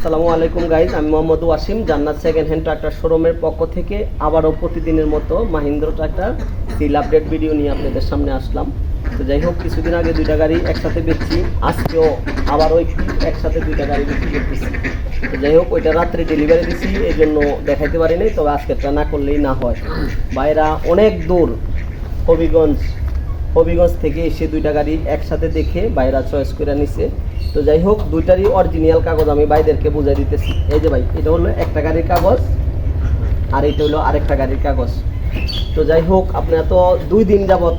আসসালামু আলাইকুম গাইজ আমি মোহাম্মদ ওয়াসিম, জান্নাত সেকেন্ড হ্যান্ড ট্রাক্টর শোরুমের পক্ষ থেকে আবারও প্রতিদিনের মতো Mahindra tractor sale update video নিয়ে আপনাদের সামনে আসলাম। তো যাই হোক, কিছুদিন আগে দুইটা গাড়ি একসাথে বেচছি। আজকেও আবারও একটি একসাথে দুইটা গাড়ি বিক্রি করতেছি। তো যাই হোক, ওইটা রাত্রে ডেলিভারি দিছি, এই জন্য দেখাইতে পারি নাই তবে আজকেরটা না করলেই না হয়। বাইরা অনেক দূর হবিগঞ্জ হবিগঞ্জ থেকে এসে দুইটা গাড়ি একসাথে দেখে বাইরা চয়েস করে নিছে। তো যাই হোক দুইটারই অরিজিনাল কাগজ আমি ভাইদেরকে বুঝাই দিতেছি। এই যে ভাই এটা হলো একটা গাড়ির কাগজ আর এটা হলো আরেকটা গাড়ির কাগজ। তো যাই হোক আপনারা তো দুই দিন যাবৎ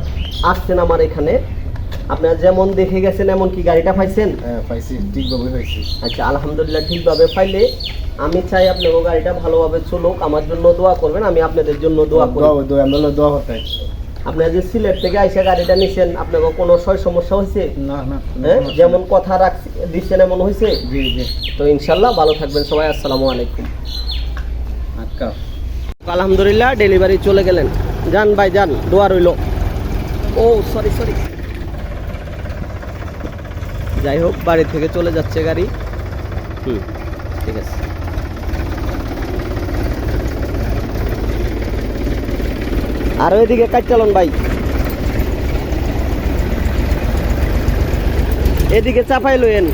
আসছেন আমার এখানে। আপনারা যেমন দেখে গেছেন এমন কি গাড়িটা পাইছেন? হ্যাঁ পাইছি ঠিকভাবে আচ্ছা আলহামদুলিল্লাহ ঠিকভাবে পাইলে আমি চাই আপনাকে গাড়িটা ভালোভাবে চলুক। আমার জন্য দোয়া করবেন আমি আপনাদের জন্য দোয়া করি। দোয়া দোয়া আমরা দোয়া হতাই আপনারা যে সিলেট থেকে আইসা গাড়িটা নিছেন আপনাকে কোনো সয় সমস্যা হয়েছে? না না হ্যাঁ যেমন কথা রাখছি দিচ্ছেন এমন হয়েছে? জি জি। তো ইনশাল্লাহ ভালো থাকবেন সবাই আসসালামু আলাইকুম। আটকা আলহামদুলিল্লাহ ডেলিভারি চলে গেলেন। যান ভাই যান দোয়া রইল। ও সরি সরি যাই হোক বাড়ি থেকে চলে যাচ্ছে গাড়ি। হুম ঠিক আছে। আর ওইদিকে কাজ চালন ভাই। এদিকে চাপাই লইয়েন